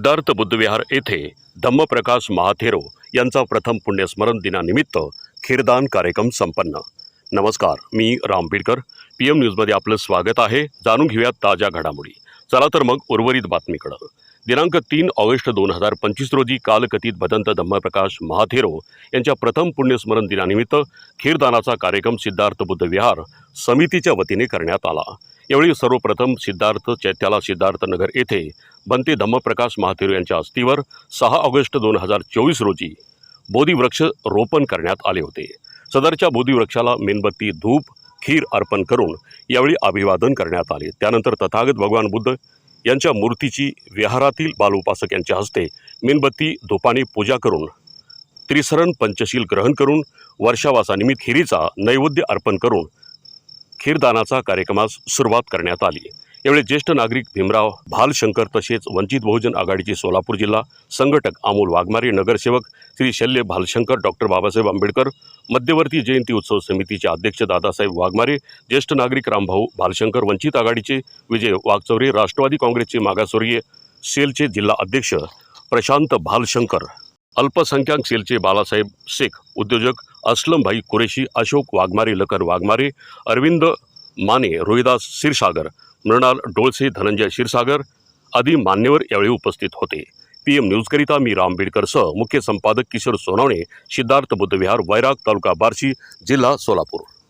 सिद्धार्थ बुद्धविहार येथे धम्मप्रकाश महाथेरो यांचा प्रथम पुण्यस्मरण दिनानिमित्त खीरदान कार्यक्रम संपन्न. नमस्कार मी राम बिडकर पी एम न्यूजमध्ये आपलं स्वागत आहे. जाणून घेऊयात ताज्या घडामोडी. चला तर मग उर्वरित बातमीकडं. दिनांक तीन ऑगस्ट दोन हजार पंचवीस रोजी कालकथित भदंत धम्मप्रकाश महाथेरो यांच्या प्रथम पुण्यस्मरण दिनानिमित्त खीरदानाचा कार्यक्रम सिद्धार्थ बुद्ध विहार समितीच्या वतीने करण्यात आला. यावेळी सर्वप्रथम सिद्धार्थ चैत्याला सिद्धार्थनगर येथे बनते धम्मप्रकाश महाथेरो यांच्या अस्थीवर सहा ऑगस्ट दोन हजार चोवीस रोजी बोधीवृक्ष रोपण करण्यात आले होते. सदरच्या बोधीवृक्षाला मेणबत्ती धूप खीर अर्पण करून यावेळी अभिवादन करण्यात आले. त्यानंतर तथागत भगवान बुद्ध यांच्या मूर्तीची विहारातील बालउपासक यांच्या हस्ते मेणबत्ती धूपाने पूजा करून त्रिसरण पंचशील ग्रहण करून वर्षावासानिमित्त खिरीचा नैवेद्य अर्पण करून खीरदानाचा कार्यक्रमास सुरुवात करण्यात आली. यावेळी ज्येष्ठ नागरिक भीमराव भालशंकर तसेच वंचित बहुजन आघाडीचे सोलापूर जिल्हा संघटक अमोल वाघमारे नगरसेवक श्री शल्य भालशंकर डॉक्टर बाबासाहेब आंबेडकर मध्यवर्ती जयंती उत्सव समितीचे अध्यक्ष दादासाहेब वाघमारे ज्येष्ठ नागरिक रामभाऊ भालशंकर वंचित आघाडीचे विजय वाघचौरे राष्ट्रवादी काँग्रेसचे मागासवर्गीय सेलचे जिल्हा अध्यक्ष प्रशांत भालशंकर अल्पसंख्याक सेलचे बालासाहेब शेख उद्योजक असलमभाई कुरेशी अशोक वाघमारे लखन वाघमारे अरविंद माने रोहिदास क्षीरसागर मृणाल डोळसे धनंजय क्षीरसागर आदी मान्यवर यावेळी उपस्थित होते. पी एम न्यूजकरिता मी राम बिडकरसह मुख्य संपादक किशोर सोनवणे सिद्धार्थ बुद्धविहार वैराग तालुका बार्शी जिल्हा सोलापूर.